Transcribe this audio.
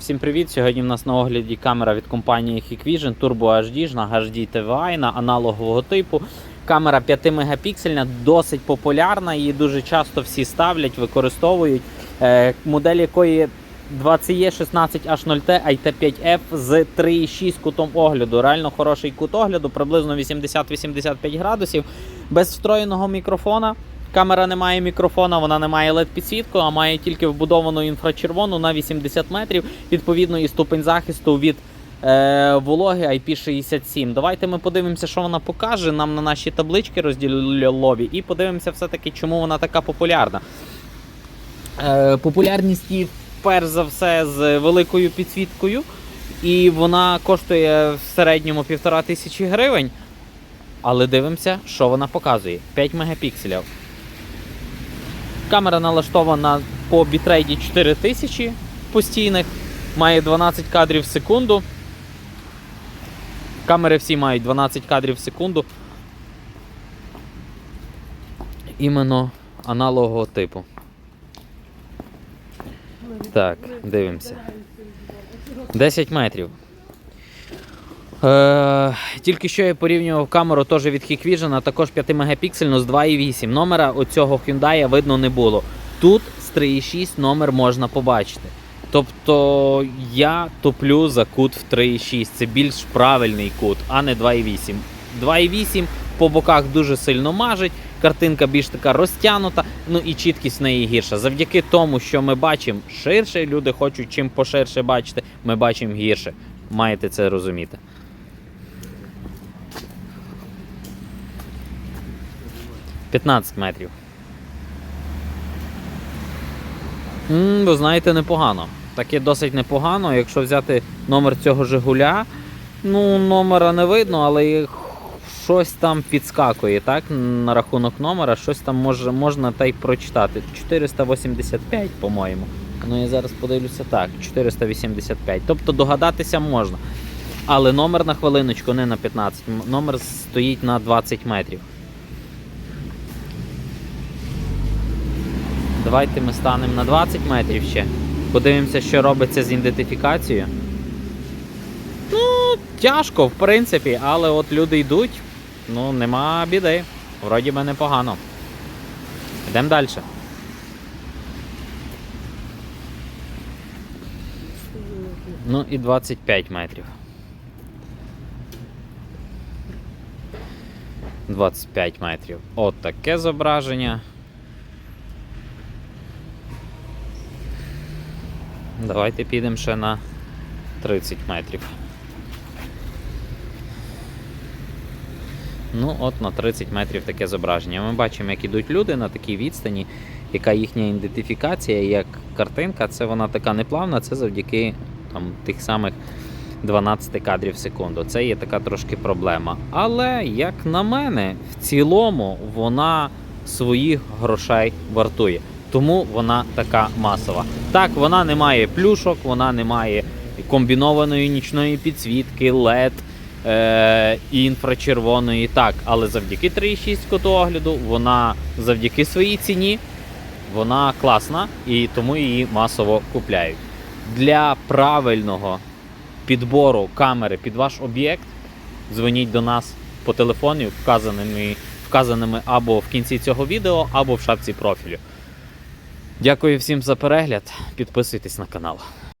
Всім привіт! Сьогодні в нас на огляді камера від компанії Hikvision Turbo HD на HD TVI на аналогового типу. Камера 5 мегапіксельна, досить популярна, її дуже часто всі ставлять, використовують. Е, модель якої 20E16H0T IT5F з 3,6 кутом огляду. Реально хороший кут огляду, приблизно 80-85 градусів. Без встроєного мікрофона. Камера не має мікрофона, вона не має led підсвітку, а має тільки вбудовану інфрачервону на 80 метрів, відповідно і ступень захисту від е, вологи IP67. Давайте ми подивимося, що вона покаже нам на наші таблички розділові, і подивимося все-таки, чому вона така популярна. Е, популярність її перш за все з великою підсвіткою, і вона коштує в середньому півтора тисячі гривень. Але дивимося, що вона показує. 5 мегапікселів. Камера налаштована по бітрейді 4000 постійних, має 12 кадрів в секунду. Камери всі мають 12 кадрів в секунду. Іменно аналогового типу. Так, дивимося. 10 метрів. Е, тільки що я порівнював камеру теж від Hikvision, а також 5 мегапіксельну з 2,8. Номера оцього Hyundai видно не було. Тут з 3,6 номер можна побачити. Тобто я топлю за кут в 3,6. Це більш правильний кут, а не 2,8. 2,8 по боках дуже сильно мажить, картинка більш така розтягнута, ну і чіткість в неї гірша. Завдяки тому, що ми бачимо ширше, люди хочуть чим поширше бачити, ми бачимо гірше. Маєте це розуміти. П'ятнадцять метрів. М, ви знаєте, непогано. Таке досить непогано. Якщо взяти номер цього Жигуля, ну, номера не видно, але щось там підскакує, так? На рахунок номера, щось там може, можна та й прочитати. 485, по-моєму. Ну, я зараз подивлюся так, 485. Тобто догадатися можна. Але номер на хвилиночку не на 15, номер стоїть на 20 метрів. Давайте ми станемо на 20 метрів ще. Подивимося, що робиться з ідентифікацією. Ну, тяжко, в принципі, але от люди йдуть, ну, нема біди. Вроді би непогано. Йдемо далі. Ну і 25 метрів. 25 метрів. От таке зображення. Давайте підемо ще на 30 метрів. Ну, от на 30 метрів таке зображення. Ми бачимо, як ідуть люди на такій відстані, яка їхня ідентифікація, як картинка, це вона така неплавна, це завдяки там, тих самих 12 кадрів в секунду. Це є така трошки проблема. Але, як на мене, в цілому вона своїх грошей вартує. Тому вона така масова. Так, вона не має плюшок, вона не має комбінованої нічної підсвітки, LED е- інфрачервоної. Так, але завдяки 3,6 куту огляду, вона завдяки своїй ціні, вона класна і тому її масово купляють. Для правильного підбору камери під ваш об'єкт дзвоніть до нас по телефону, вказаними, вказаними або в кінці цього відео, або в шапці профілю. Дякую всім за перегляд. Підписуйтесь на канал.